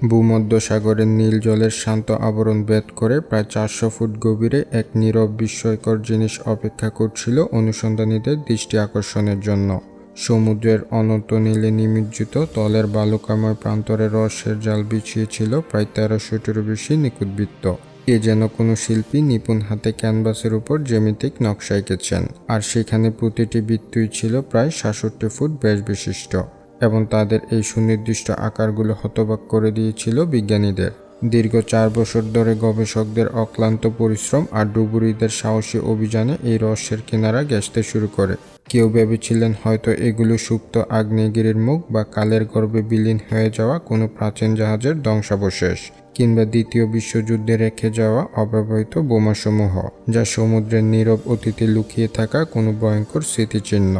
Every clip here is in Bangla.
ভূমধ্যসাগরের নীল জলের শান্ত আবরণ ভেদ করে প্রায় চারশো ফুট গভীরে এক নীরব বিস্ময়কর জিনিস অপেক্ষা করছিল অনুসন্ধানীদের দৃষ্টি আকর্ষণের জন্য। সমুদ্রের অনন্ত নীলে নিমজ্জিত তলের বালুকাময় প্রান্তরে রসের জাল বিছিয়েছিল প্রায় তেরোশোটিরও বেশি নিখুঁতবৃত্ত। এ যেন কোনো শিল্পী নিপুণ হাতে ক্যানভাসের উপর জ্যামিতিক নকশা এঁকেছেন, আর সেখানে প্রতিটি বৃত্তই ছিল প্রায় সাতষট্টি ফুট ব্যাস বিশিষ্ট। এবং তাদের এই সুনির্দিষ্ট আকারগুলো হতবাক করে দিয়েছিল বিজ্ঞানীদের। দীর্ঘ চার বছর ধরে গবেষকদের অক্লান্ত পরিশ্রম আর ডুবুরিদের সাহসী অভিযানে এই রহস্যের কিনারা গ্যাসতে শুরু করে। কেউ ভেবেছিলেন হয়তো এগুলো সুপ্ত আগ্নেয়গিরির মুখ বা কালের গর্ভে বিলীন হয়ে যাওয়া কোনো প্রাচীন জাহাজের ধ্বংসাবশেষ কিংবা দ্বিতীয় বিশ্বযুদ্ধে রেখে যাওয়া অব্যবহৃত বোমাসমূহ, যা সমুদ্রের নীরব অতীতে লুকিয়ে থাকা কোনো ভয়ঙ্কর স্মৃতিচিহ্ন।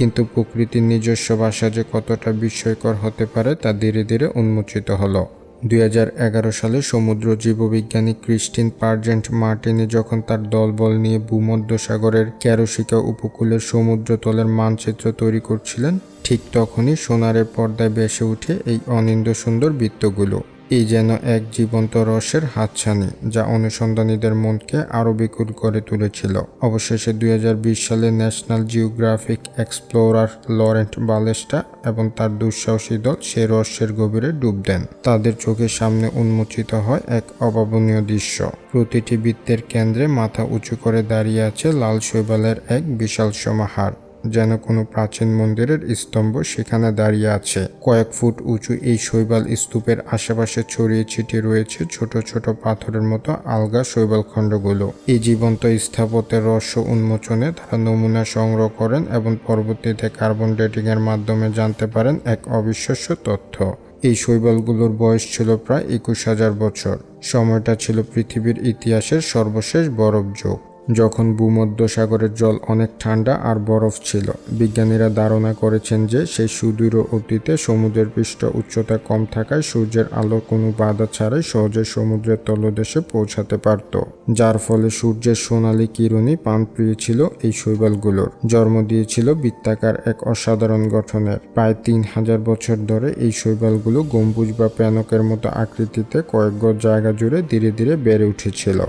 কিন্তু প্রকৃতির নিজস্ব ভাষা যে কতটা বিস্ময়কর হতে পারে তা ধীরে ধীরে উন্মোচিত হলো। দুই হাজার এগারো সালে সমুদ্র জীববিজ্ঞানী ক্রিস্টিন পার্জেন্ট মার্টিনি যখন তার দলবল নিয়ে ভূমধ্যসাগরের ক্যারোসিকা উপকূলের সমুদ্রতলের মানচিত্র তৈরি করছিলেন, ঠিক তখনই সোনারের পর্দায় বেসে উঠে এই অনিন্দ সুন্দর বৃত্তগুলো। এই যেন এক জীবন্ত রসের হাতছানি, যা অনুসন্ধানীদের মনকে আরও বিকুল করে তুলেছিল। অবশেষে দুই হাজার বিশ সালে National Geographic explorer Laurent Ballesta এবং তার দুঃসাহসী দল সেই রহস্যের গভীরে ডুব দেন। তাদের চোখের সামনে উন্মোচিত হয় এক অভাবনীয় দৃশ্য। প্রতিটি বৃত্তের কেন্দ্রে মাথা উঁচু করে দাঁড়িয়ে আছে লাল শৈবালের এক বিশাল সমাহার। যেন কোনো প্রাচীন মন্দিরের স্তম্ভ সেখানে দাঁড়িয়ে আছে। কয়েক ফুট উঁচু এই শৈবাল স্তূপের আশেপাশে ছড়িয়ে ছিটিয়ে রয়েছে ছোট ছোট পাথরের মতো আলগা শৈবাল খণ্ডগুলো এই জীবন্ত স্থাপত্যের রহস্য উন্মোচনে তারা নমুনা সংগ্রহ করেন এবং পরবর্তীতে কার্বন ডেটিং এর মাধ্যমে জানতে পারেন এক অবিশ্বাস্য তথ্য। এই শৈবালগুলোর বয়স ছিল প্রায় একুশ হাজার বছর। সময়টা ছিল পৃথিবীর ইতিহাসের সর্বশেষ বরফ যুগ। যখন ভূমধ্যসাগরের জল অনেক ঠান্ডা আর বরফ ছিল, বিজ্ঞানীরা ধারণা করেছেন যে সেই সুদূর অতীতে সমুদ্রের পৃষ্ঠ উচ্চতা কম থাকায় সূর্যের আলো কোনো বাধা ছাড়াই সহজে সমুদ্রের তলদেশে পৌঁছাতে পারত, যার ফলে সূর্যের সোনালি কিরণই পান পেয়েছিল এই শৈবালগুলোর। জন্ম দিয়েছিল বৃত্তাকার এক অসাধারণ গঠনের। প্রায় তিন হাজার বছর ধরে এই শৈবালগুলো গম্বুজ বা প্যানকের মতো আকৃতিতে কয়েক গজ জায়গা জুড়ে ধীরে ধীরে বেড়ে উঠেছিল।